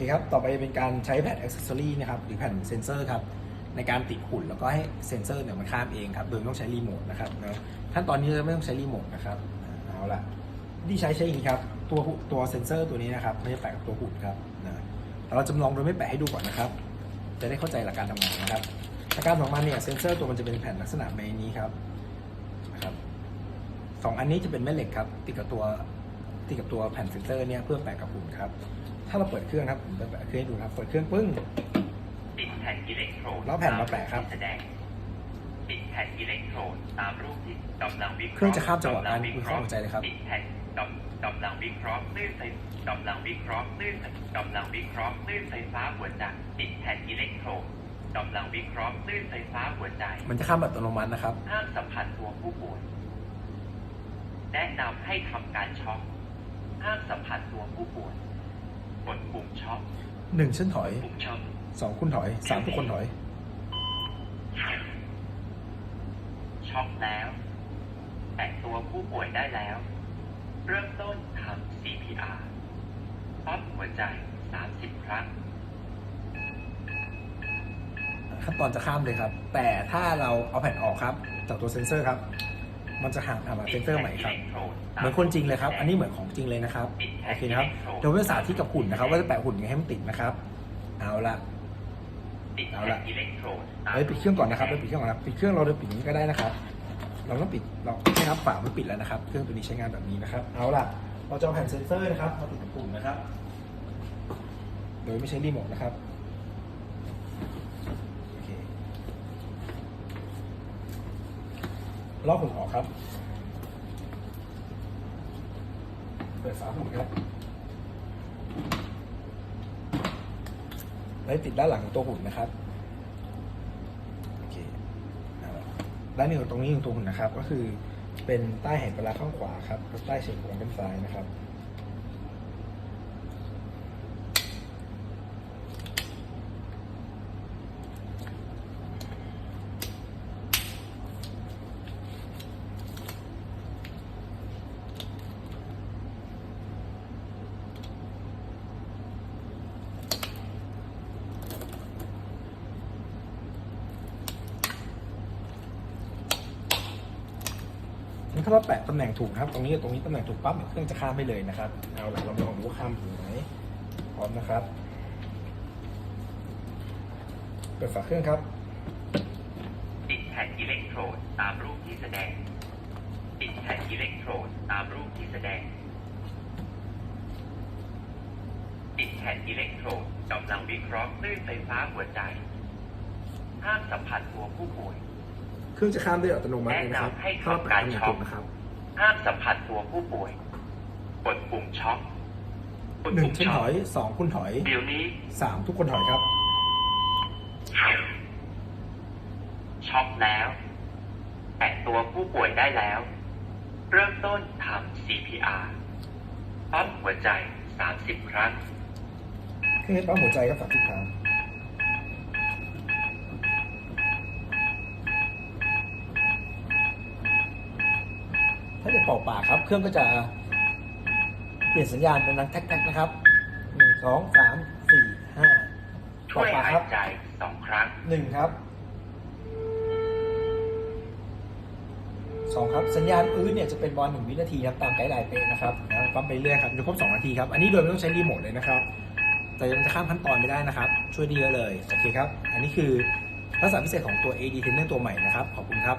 คครับ ต่อไปเป็นการใช้แผ่นอ c เซสซอรี่นะครับ หรือแผ่นเซนเซอร์ครับ ในการติดหุ่นแล้วก็ให้เซนเซอร์เนี่ยมันข้ามเองครับ โดยไม่ต้องใช้รีโมทนะครับนะขั้นตอนนี้จะไม่ต้องใช้รีโมทนะครับ เอาละที่ใช้ใช้อย่างนี้ครับ ตัวตัวเซนเซอร์ตัวนี้นะครับ ไม่ได้แปะกับตัวหุ่นครับนะแต่เราจำลองโดยไม่แปะให้ดูก่อนนะครับ จะได้เข้าใจหลักการทำงานนะครับ หลักการของมันเนี่ยเซนเซอร์ตัวมันจะเป็นแผ่นลักษณะแบบนี้ครับนะครับสองอันนี้จะเป็นแม่เหล็กครับ ติดกับตัวติดกับตัวแผ่นเซนเซอร์เนี่ยเพื่อแปะกับหุ่นครับ ถ้าเราเปิดเครื่องครับผมจะแปะเครื่องให้ดูครับ เปิดเครื่องปึ้งติดแผ่นอิเล็กโทรดแล้วแผ่นมาแปะครับแสดงติดแผ่นอิเล็กโทรดตามรูปที่กำลังวิเคราะห์เครื่องจะข้ามจังหวะการกำลัคุณเข้าใจเลยครับติดแผ่นกำกำลังวิเคราะห์คลื่นไฟกำลังวิเคราะห์คลื่นกำลังวิเคราะห์คลื่นไฟฟ้าหัวใจติดแผ่นอิเล็กโทรดกำลังวิเคราะห์คลื่นไฟฟ้าหัวใจ มันจะข้ามแบบอัตโนมัตินะครับห้ามสัมผัสตัวผู้ป่วยแนะนำให้ทำการช็อคห้ามสัมผัสตัวผู้ป่วย กดปุ่มช็อคหนึ่งเช่นถอยปุ่มช็อคสองคุณถอยสามทุกคนถอย ช็อกแล้ว แตะตัวผู้ป่วยได้แล้ว เริ่มต้นทำ CPR ปั๊มหัวใจ30ครั้งขั้นตอนจะข้ามเลยครับ แต่ถ้าเราเอาแผ่นออกครับ จากตัวเซนเซอร์ครับ มันจะห่างทำมาเซนเซอร์ใหม่ครับ เหมือนคนจริงเลยครับ อันนี้เหมือนของจริงเลยนะครับ โอเคนะครับ เดี๋ยววิทยาศาสตร์ที่กับหุ่นนะครับ ว่าจะแปะหุ่นยังไงให้มันติดนะครับ เอาละติดเอาแผ่ละนอิเล็กโทรดเฮ้ยปิดเครื่องก่อนนะครับเฮ้ยปิดเครื่องก่อนนะครับปิดเครื่องเราเดินปิดอย่างนี้ก็ได้นะครับ เราต้องปิด เราใช่ครับฝามันปิดแล้วนะครับ เครื่องตัวนี้ใช้งานแบบนี้นะครับ เอาล่ะเราจะเอาแผ่นเซนเซอร์นะครับมาติดกับปุ่มนะครับ โดยไม่ใช้รีโมทนะครับ โอเค ลอกหุ่นออกครับ เปิดฝาหุ่นครับไว้ติดด้านหลังของตัวหุ่นนะครับโอเคเอาละด้านนี้ของตรงนี้ของตัวหุ่นนะครับ ก็คือเป็นใต้แห่งปลาข้างขวาครับใต้เฉียงหัวด้านซ้ายนะครับาเราแปะตำแหน่งถูกนะครับ ตรงนี้กับตรงนี้ตำแหน่งถูกปั๊บเครื่องจะข้ามไปเลยนะครับ เอาละเราลองดูว่าข้ามถูกไหมพร้อมนะครับเปิดฝาเครื่องครับ ติดแผ่นอิเล็กโทรดตามรูปที่แสดง ติดแผ่นอิเล็กโทรดตามรูปที่แสดง ติดแผ่นอิเล็กโทรดกำลังวิเคราะห์คลื่นไฟฟ้าหัวใจ ห้ามสัมผัสตัวผู้ป่วย เครื่องจะข้ามด้วยอัตโนมัติเลยนะครับแนะนำให้ถ้าเราแปะทำการตำแหน่งช็อถูปกนะครับห้ามสัมผัสตัวผู้ป่วย กดปุ่มช็อคกดหนึ่งปุ่มเช่นช็ถออคยสองคุณถอยเดี๋ยวนี้สามทุกคนถอยครับ ช็อกแล้วแตะตัวผู้ป่วยได้แล้ว เริ่มต้นทำ CPR ปั๊มหัวใจ 30 ครั้งเครื่องให้ปั๊มหัวใจก็สามสิบครั้ง ถ้าจะเป่าปากครับ เครื่องก็จะเปลี่ยนสัญญาณเป็นดังแท็กๆนะครับหนึ่งสองสามสี่ห้าช่วยเป่าปากหาครัยบใจสองครั้ง หนึ่งครับสองครับสัญญาณอื้อเนี่ยจะเป็นบอลหนึ่งวินาทีครับตามไกด์ไลน์เป๊ะนะครับนะปั๊มไปเรื่อยครับจนครบสองนาทีครับ อันนี้โดยไม่ต้องใช้รีโมทเลยนะครับ แต่ยังจะข้ามขั้นตอนไม่ได้นะครับ ช่วยดีเยอะเลย โอเคครับ อันนี้คือทักษะพิเศษของตัว AD Trainer ตัวใหม่นะครับ ขอบคุณครับ